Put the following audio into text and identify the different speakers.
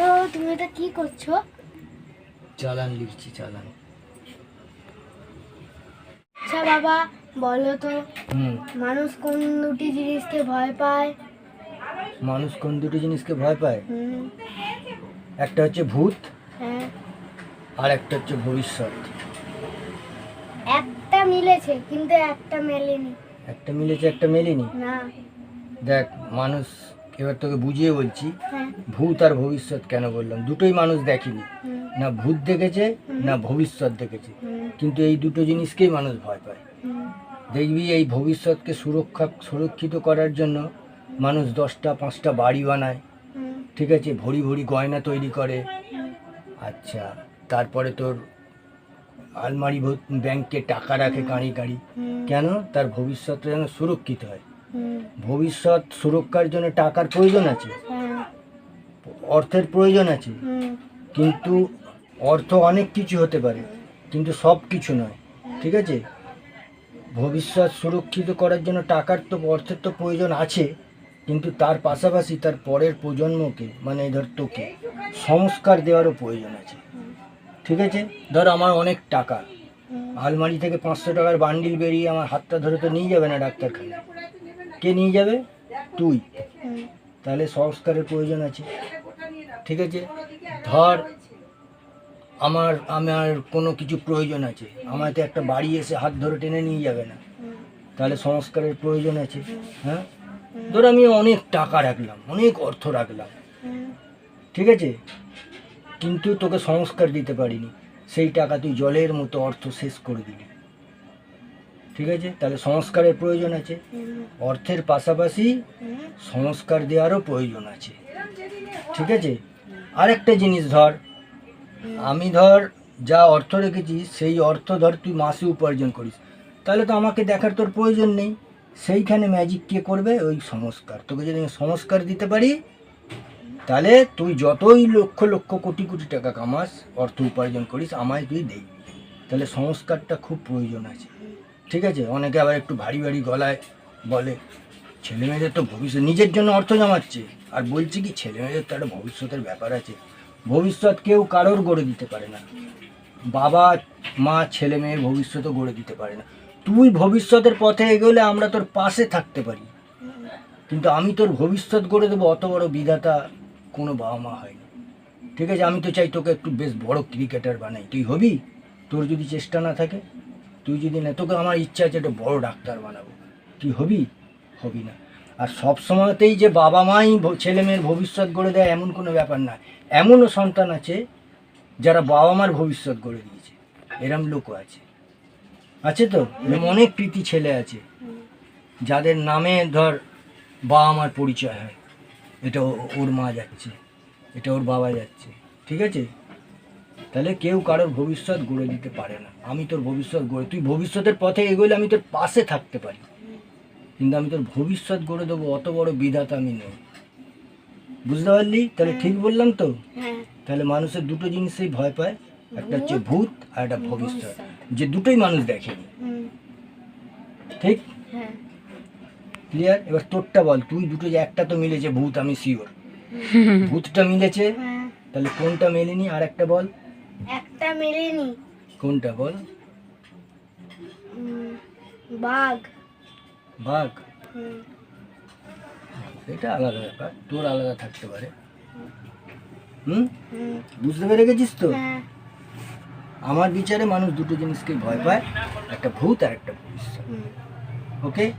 Speaker 1: তো তুমি এটা কি করছ?
Speaker 2: চালান লিখছি চালান।
Speaker 1: আচ্ছা বাবা বলো তো মানুষ কোন দুটি জিনিসকে ভয় পায়?
Speaker 2: মানুষ কোন দুটো জিনিসকে ভয় পায়? একটা হচ্ছে ভূত
Speaker 1: হ্যাঁ।
Speaker 2: আর একটা হচ্ছে ভবিষ্যৎ।
Speaker 1: একটা মিলেছে কিন্তু একটা মেলেনি।
Speaker 2: একটা মিলেছে একটা মেলেনি?
Speaker 1: না।
Speaker 2: দেখ মানুষ এবার তোকে বুঝিয়ে বলছি
Speaker 1: হ্যাঁ।
Speaker 2: ভূত আর ভবিষ্যৎ কেন বললাম? দুটোই মানুষ দেখেনি। না ভূত দেখেছে না ভবিষ্যৎ দেখেছে। কিন্তু এই দুটো জিনিসকেই মানুষ ভয় পায়। দেখবি এই ভবিষ্যৎকে সুরক্ষা সুরক্ষিত করার জন্য মানুষ দশটা পাঁচটা বাড়ি বানায়। ঠিক আছে ভরি ভরি গয়না তৈরি করে। আচ্ছা তারপরে তোর আলমারি ব্যাংকে টাকা রাখে কাঁড়ি কাঁড়ি। কেন? তার ভবিষ্যৎটা যেন সুরক্ষিত হয়। ভবিষ্যৎ সুরক্ষার জন্য টাকার প্রয়োজন আছে। অর্থের প্রয়োজন আছে। কিন্তু অর্থ অনেক কিছু হতে পারে, কিন্তু সব কিছু নয়, ঠিক আছে? ভবিষ্যৎ সুরক্ষিত করার জন্য টাকার তো, অর্থের তো প্রয়োজন আছে, কিন্তু তার পাশাপাশি তার পরের প্রজন্মকে মানে ধর তোকে, সংস্কার দেওয়ারও প্রয়োজন আছে, ঠিক আছে? ধর আমার অনেক টাকা, আলমারি থেকে পাঁচশো টাকার বান্ডিল বেরিয়ে আমার হাতটা ধরে তো নিয়ে যাবে না ডাক্তারখানা কে নিয়ে যাবে? তুই। তাহলে সংস্কারের প্রয়োজন আছে। ঠিক আছে? ধর আমার আমার কোনো কিছু প্রয়োজন আছে। আমার তো একটা বাড়ি এসে হাত ধরে টেনে নিয়ে যাবে না। তাহলে সংস্কারের প্রয়োজন আছে। হ্যাঁ? ধর আমি অনেক টাকা রাখলাম অনেক অর্থ রাখলাম। ঠিক আছে? কিন্তু তোকে সংস্কার দিতে পারিনি। সেই টাকা তুই জলের মতো অর্থ শেষ করে দিলি। ঠিক আছে? তাহলে সংস্কারের প্রয়োজন আছে। অর্থের পাশাপাশি সংস্কার দেওয়ারও প্রয়োজন আছে। ঠিক আছে? আরেকটা জিনিস ধর। আমি ধর যা অর্থ রেখেছি, সেই অর্থ ধর তুই মাসে উপার্জন করিস। তাহলে তো আমাকে দেখার তোর প্রয়োজন নেই। সেইখানে ম্যাজিক কে করবে? ওই সংস্কার। তোকে যদি সংস্কার দিতে পারি, তাহলে তুই যতই লক্ষ লক্ষ কোটি কোটি টাকা কামাস, অর্থ উপার্জন করিস, আমায় তুই দেখবি তাহলে সংস্কারটা খুব প্রয়োজন আছে। ঠিক আছে? অনেকে আবার একটু ভারী ভারী গলায় বলে ছেলে মেয়েদের তো ভবিষ্যৎ নিজের জন্য অর্থ জমাচ্ছে। আর বলছি কি ছেলে মেয়েদের তো একটা ভবিষ্যতের ব্যাপার আছে। ভবিষ্যৎ কেউ কারোর গড়ে দিতে পারে না। বাবা, মা ছেলে মেয়ের ভবিষ্যতও গড়ে দিতে পারে না। তুই ভবিষ্যতের পথে এগোলে আমরা তোর পাশে থাকতে পারি। কিন্তু আমি তোর ভবিষ্যৎ গড়ে দেবো অত বড় বিধাতা কোনো বাবা মা হয়নি। ঠিক আছে? আমি তো চাই তোকে একটু বেশ বড় ক্রিকেটার বানাই। তুই হবি? তোর যদি চেষ্টা না থাকে তুই যদি না, তোকে আমার ইচ্ছা আছে একটা বড় ডাক্তার বানাবো। তুই হবি? হবি না। আর সব সময়তেই যে বাবা মাই ছেলে মেয়ের ভবিষ্যৎ গড়ে দেয় এমন কোনো ব্যাপার না। এমনও সন্তান আছে যারা বাবা মার ভবিষ্যৎ গড়ে দিয়েছে। এরম লোকও আছে। আছে তো? অনেক প্রীতি ছেলে আছে। যাদের নামে ধর বাবা মার পরিচয় হয়। এটা ওর মা যাচ্ছে, এটা ওর বাবা যাচ্ছে। ঠিক আছে? তাহলে কেউ কারোর ভবিষ্যৎ গড়ে দিতে পারে না। আমি তোর ভবিষ্যৎ গড়ে তুই ভবিষ্যতের পথে এগোলে আমি তোর পাশে থাকতে পারি। কিন্তু আমি তোর ভবিষ্যৎ গড়ে দেবো অত বড় বিধাতা আমি নই। বুঝতে পারলি? তাহলে ঠিক বললাম তো?
Speaker 1: হ্যাঁ।
Speaker 2: তাহলে মানুষের দুটো জিনিসেই ভয় পায় একটা হচ্ছে ভূত আর একটা ভবিষ্যৎ। যে দুটোই মানুষ দেখেনি ঠিক?
Speaker 1: হ্যাঁ।
Speaker 2: ক্লিয়ার? এবার তোরটা বল তুই দুটো যে একটা তো মিলেছে ভূত আমি শিওর ভূতটা মিলেছে?
Speaker 1: হ্যাঁ।
Speaker 2: তাহলে কোনটা মেলেনি? আর একটা বল।
Speaker 1: একটা মেলেনি।
Speaker 2: কোনটা বল?
Speaker 1: বাঘ।
Speaker 2: বাঘ? এটা আলাদা ব্যাপার তোর আলাদা থাকতে পারে। হুম? বুঝতে পেরে গেছিস তো?
Speaker 1: হ্যাঁ।
Speaker 2: আমার বিচারে মানুষ দুটো জিনিসকে ভয় পায় একটা ভূত আর একটা ভবিষ্যৎ
Speaker 1: ওকে?